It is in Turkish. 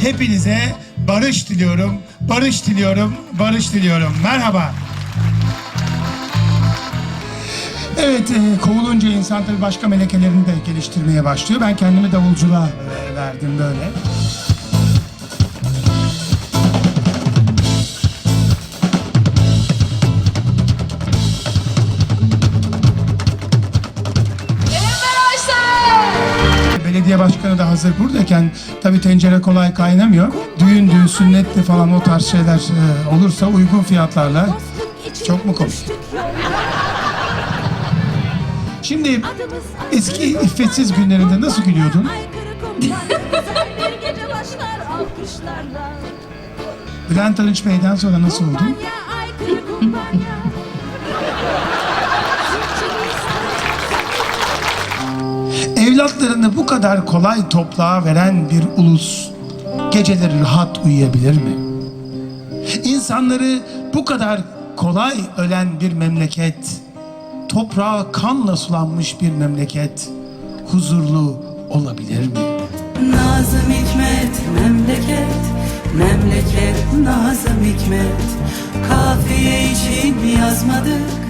hepinize barış diliyorum, barış diliyorum, barış diliyorum. Merhaba. Evet, e, kovulunca insan tabii başka melekelerini de geliştirmeye başlıyor. Ben kendimi davulculuğa verdim böyle. Belediye başkanı da hazır buradayken tabii tencere kolay kaynamıyor. Düğündü, sünnetti falan o tarz şeyler e, olursa uygun fiyatlarla çok mu komik? Şimdi eski iffetsiz günlerinde nasıl gülüyordun? Bülent Arınç Bey'den sonra nasıl oldun? Evlatlarını bu kadar kolay toprağa veren bir ulus geceleri rahat uyuyabilir mi? İnsanları bu kadar kolay ölen bir memleket, toprağa kanla sulanmış bir memleket huzurlu olabilir mi? Nazım Hikmet memleket Memleket Nazım Hikmet Kafiye için yazmadık